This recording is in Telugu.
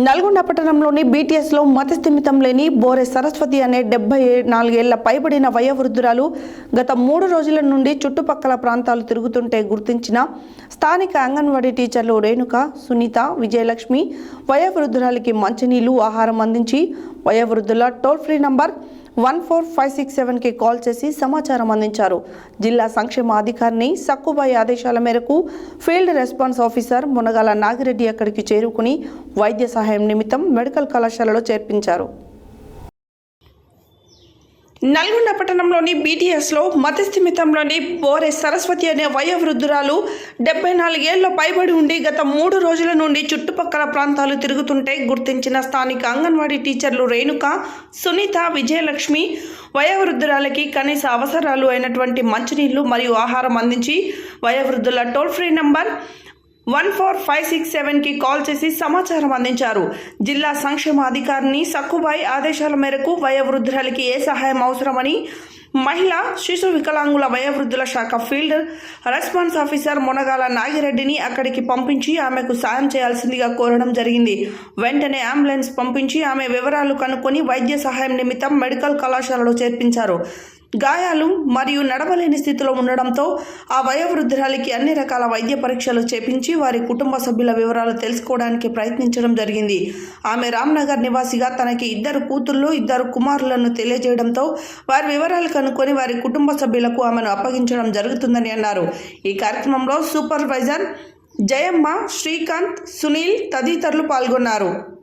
నల్గొండ పట్టణంలోని బీటీఎస్లో మతస్థిమితం లేని బోరే సరస్వతి అనే డెబ్బై నాలుగేళ్ళ పైబడిన వయోవృద్ధురాలు గత మూడు రోజుల నుండి చుట్టుపక్కల ప్రాంతాలు తిరుగుతుంటే గుర్తించిన స్థానిక అంగన్వాడీ టీచర్లు రేణుక సునీత విజయలక్ష్మి వయోవృద్ధురాలికి మంచినీళ్ళు ఆహారం అందించి వయోవృద్ధుల toll free number one four five six సెవెన్కి కాల్ చేసి సమాచారం అందించారు. జిల్లా సంక్షేమ అధికారిని సక్కుబాయి ఆదేశాల మేరకు field response officer Munagala Nagireddy అక్కడికి చేరుకుని వైద్య సహాయం నిమిత్తం మెడికల్ కళాశాలలో చేర్పించారు. నల్గొండ పట్టణంలోని బీటీఎస్లో మతస్థిమితంలోని బోరె సరస్వతి అనే వయోవృద్ధురాలు డెబ్బై నాలుగేళ్ళ పైబడి ఉండి గత మూడు రోజుల నుండి చుట్టుపక్కల ప్రాంతాలు తిరుగుతుంటే గుర్తించిన స్థానిక అంగన్వాడీ టీచర్లు రేణుక సునీత విజయలక్ష్మి వయోవృద్ధురాలకి కనీస అవసరాలు అయినటువంటి మంచినీళ్ళు మరియు ఆహారం అందించి వయోవృద్ధుల toll free number one four five six సెవెన్కి కాల్ చేసి సమాచారం అందించారు. జిల్లా సంక్షేమ అధికారిని సక్కుబాయి ఆదేశాల మేరకు వయోవృద్ధురాలికి ఏ సహాయం అవసరమని మహిళ శిశు వికలాంగుల వయోవృద్ధుల శాఖ ఫీల్డ్ రెస్పాన్స్ ఆఫీసర్ మునగాల నాగిరెడ్డిని అక్కడికి పంపించి ఆమెకు సాయం చేయాల్సిందిగా కోరడం జరిగింది. వెంటనే అంబులెన్స్ పంపించి ఆమె వివరాలు కనుక్కొని వైద్య సహాయం నిమిత్తం మెడికల్ కళాశాలలో చేర్పించారు. గాయాలు మరియు నడవలేని స్థితిలో ఉండడంతో ఆ వయోవృద్ధురాలికి అన్ని రకాల వైద్య పరీక్షలు చేపించి వారి కుటుంబ సభ్యుల వివరాలు తెలుసుకోవడానికి ప్రయత్నించడం జరిగింది. ఆమె రామ్నగర్ నివాసిగా తనకి ఇద్దరు కూతుళ్ళు ఇద్దరు కుమారులను తెలియజేయడంతో వారి వివరాలు కనుక్కొని వారి కుటుంబ సభ్యులకు ఆమెను అప్పగించడం జరుగుతుందని అన్నారు. ఈ కార్యక్రమంలో సూపర్వైజర్ జయమ్మ శ్రీకాంత్ సునీల్ తదితరులు పాల్గొన్నారు.